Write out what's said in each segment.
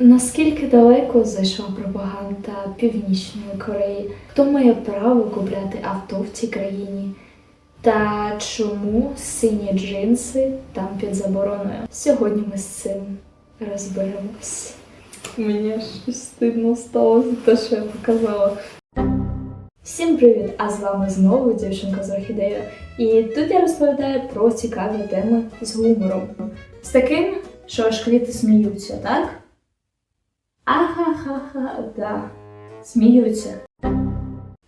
Наскільки далеко зайшла пропаганда Північної Кореї? Хто має право купляти авто в цій країні? Та чому сині джинси там під забороною? Сьогодні ми з цим розберемось. Мені щось стидно стало за те, що я показала. Всім привіт! А з вами знову дівчинка з орхідеєю. І тут я розповідаю про цікаві теми з гумором. З таким, що аж квіти сміються, так? Ахахаха, да. Сміються.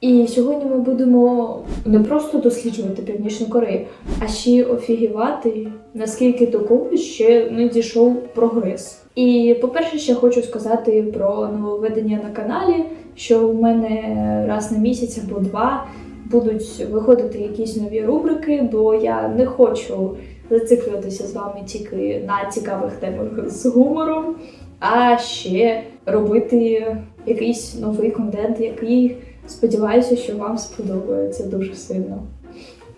І сьогодні ми будемо не просто досліджувати Північну Корею, а ще офігівати, наскільки до когось ще не дійшов прогрес. І по-перше, ще хочу сказати про нововведення на каналі, що у мене раз на місяць або два будуть виходити якісь нові рубрики, бо я не хочу зациклюватися з вами тільки на цікавих темах з гумором, а ще робити якийсь новий контент, який сподіваюся, що вам сподобається дуже сильно.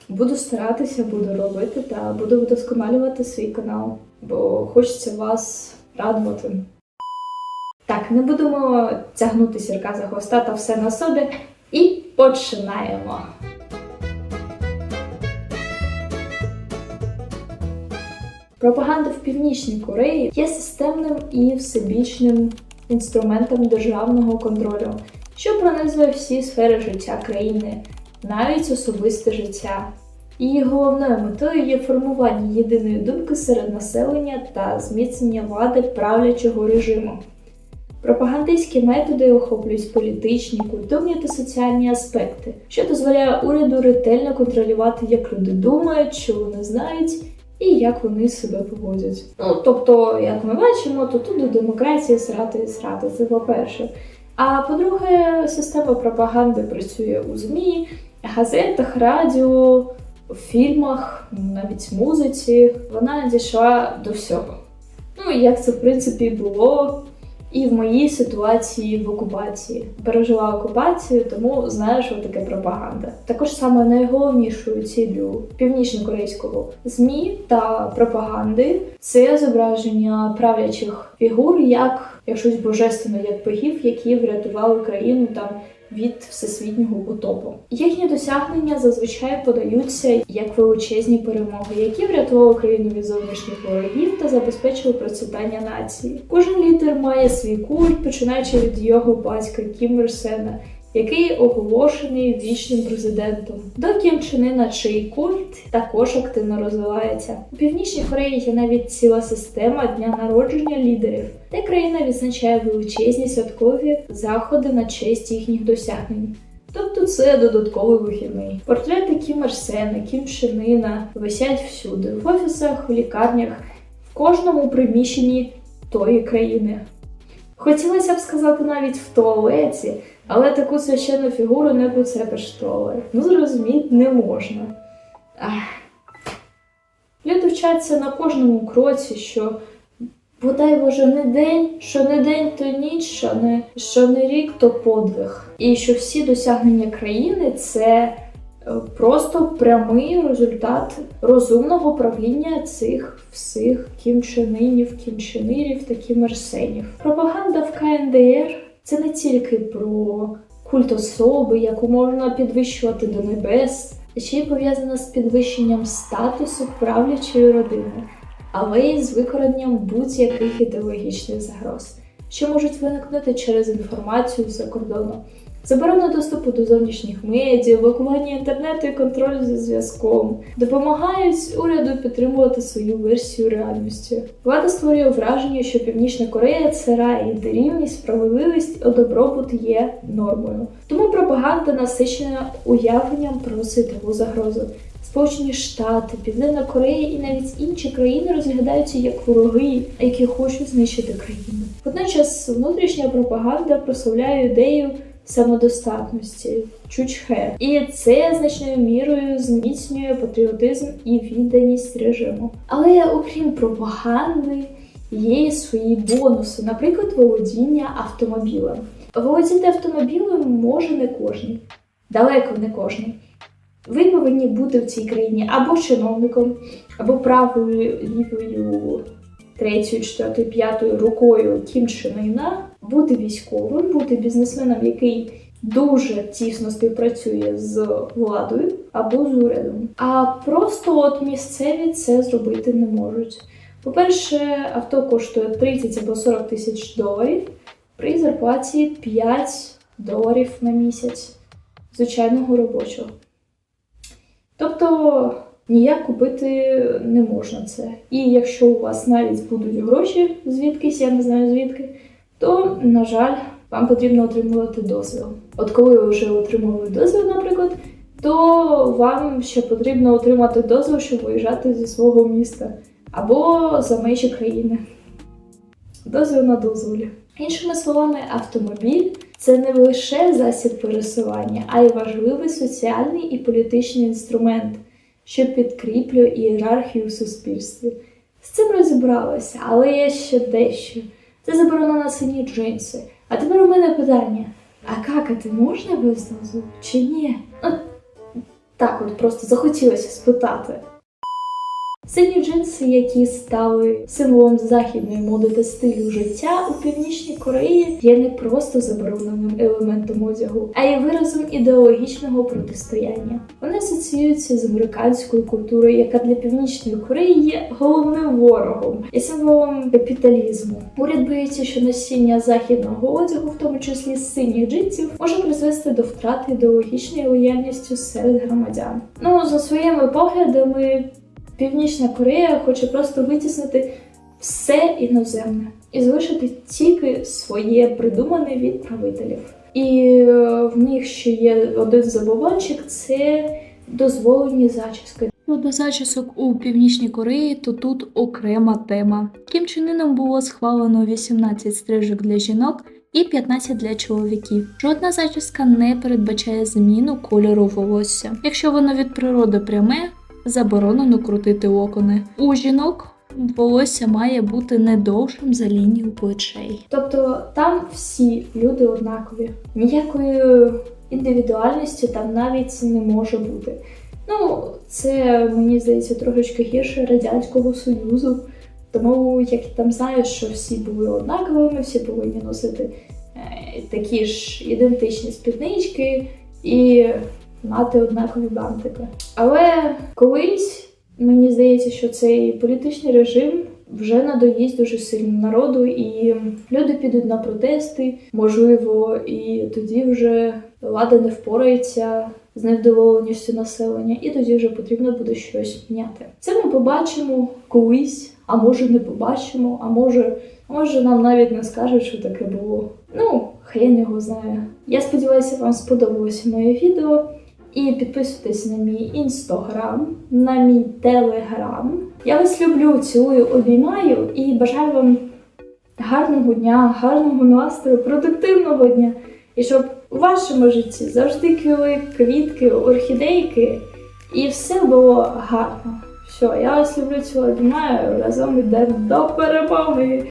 Буду старатися, буду робити та буду вдосконалювати свій канал, бо хочеться вас радувати. Так, не будемо тягнути сірка за хвоста та все на собі. І починаємо. Пропаганда в Північній Кореї є системним і всебічним інструментом державного контролю, що пронизує всі сфери життя країни, навіть особисте життя. Її головною метою є формування єдиної думки серед населення та зміцнення влади правлячого режиму. Пропагандистські методи охоплюють політичні, культурні та соціальні аспекти, що дозволяє уряду ретельно контролювати, як люди думають, що вони знають і як вони себе поводять. Ну тобто, як ми бачимо, то тут до демократії срати і срати, це по-перше. А по-друге, система пропаганди працює у ЗМІ, газетах, радіо, фільмах, навіть музиці. Вона дійшла до всього. Ну як це в принципі було і в моїй ситуації в окупації. Пережила окупацію, тому знаю, що таке пропаганда. Також саме найголовнішою ціллю північно-корейського ЗМІ та пропаганди це зображення правлячих фігур як, якщось щось божественне, як богів, які врятували країну там. Від всесвітнього потопу їхні досягнення зазвичай подаються як величезні перемоги, які врятували країну від зовнішніх ворогів та забезпечили процвітання нації. Кожен лідер має свій культ, починаючи від його батька Кім Ір який оголошений вічним президентом. До Кім Ына, чий культ також активно розвивається. У північній Кореї є навіть ціла система дня народження лідерів, де країна відзначає величезні святкові заходи на честь їхніх досягнень. Тобто це додатковий вихідний. Портрети Кім Ір Сена, Кім Ына висять всюди, в офісах, в лікарнях, в кожному приміщенні тої країни. Хотілося б сказати навіть в туалеті, але таку священну фігуру не поцепиш в туалет. Ну, зрозуміти не можна. Ах. Люди вчаться на кожному кроці, що бодай Боже не день, що не день, то ніч, що не, що не рік, то подвиг. І що всі досягнення країни це е, просто прямий результат розумного правління цих всіх кімчанинів, кімчанирів та кімерсенів. Пропаганда в КНДР це не тільки про культ особи, яку можна підвищувати до небес, ще й пов'язана з підвищенням статусу правлячої родини, але й з викоренням будь-яких ідеологічних загроз, що можуть виникнути через інформацію за кордону. Заборона доступу до зовнішніх медіа, блокування інтернету і контроль за зв'язком допомагають уряду підтримувати свою версію реальності. Влада створює враження, що Північна Корея це рай, де рівність, справедливість, добробут є нормою. Тому пропаганда насичена уявленням про світову загрозу. Сполучені Штати, Південна Корея і навіть інші країни розглядаються як вороги, які хочуть знищити країну. Водночас внутрішня пропаганда прославляє ідею самодостатності, чучхе, і це значною мірою зміцнює патріотизм і відданість режиму. Але окрім пропаганди, є і свої бонуси, наприклад, володіння автомобілем. Володіти автомобілем може не кожен, далеко не кожен. Ви повинні бути в цій країні або чиновником, або правою лівою третьою, четвертою, п'ятою рукою Іна, бути військовим, бути бізнесменом, який дуже тісно співпрацює з владою або з урядом. А просто от місцеві це зробити не можуть. По-перше, авто коштує 30 або 40 тисяч доларів при зарплаті 5 доларів на місяць звичайного робочого. Тобто ніяк купити не можна це. І якщо у вас навіть будуть гроші звідкись, я не знаю звідки, то, на жаль, вам потрібно отримувати дозвіл. От коли ви вже отримали дозвіл, наприклад, то вам ще потрібно отримати дозвіл, щоб виїжджати зі свого міста або за межі країни. Дозвіл на дозволі. Іншими словами, автомобіль це не лише засіб пересування, а й важливий соціальний і політичний інструмент, що підкріплює ієрархію в суспільстві. З цим розібралася, але є ще дещо. Це заборона на сині джинси. А тепер у мене питання: а какати можна без дозволу чи ні? От так от просто захотілося спитати. Сині джинси, які стали символом західної моди та стилю життя у північній Кореї, є не просто забороненим елементом одягу, а й виразом ідеологічного протистояння. Вони асоціюються з американською культурою, яка для північної Кореї є головним ворогом і символом капіталізму. Уряд боїться, що носіння західного одягу, в тому числі синіх джинсів, може призвести до втрати ідеологічної лояльності серед громадян. Ну за своїми поглядами. Північна Корея хоче просто витіснити все іноземне і залишити тільки своє придумане від правителів. І е, в них ще є один забобончик це дозволені зачіски. Щодо зачісок у Північній Кореї, то тут окрема тема. Кім Чен Іном було схвалено 18 стрижок для жінок і 15 для чоловіків. Жодна зачіска не передбачає зміну кольору волосся. Якщо воно від природи пряме, заборонено крутити локони. У жінок волосся має бути не довшим за лінію плечей. Тобто там всі люди однакові. Ніякої індивідуальності там навіть не може бути. Ну, це мені здається трошечки гірше Радянського Союзу. Тому як там знаю, що всі були однаковими, всі повинні носити е, такі ж ідентичні спіднички і мати однакові бантики. Але колись мені здається, що цей політичний режим вже надоїсть дуже сильно народу, і люди підуть на протести, можливо, і тоді вже влада не впорається з невдоволеністю населення, і тоді вже потрібно буде щось міняти. Це ми побачимо колись, а може не побачимо, а може, може нам навіть не скажуть, що таке було. Ну, хрен його знає. Я сподіваюся, вам сподобалося моє відео. І підписуйтесь на мій інстаграм, на мій телеграм. Я вас люблю, цілую, обіймаю і бажаю вам гарного дня, гарного настрою, продуктивного дня. І щоб у вашому житті завжди квіли квітки, орхідейки, і все було гарно. Все, я вас люблю, цілую, обіймаю, разом йдемо до перемоги!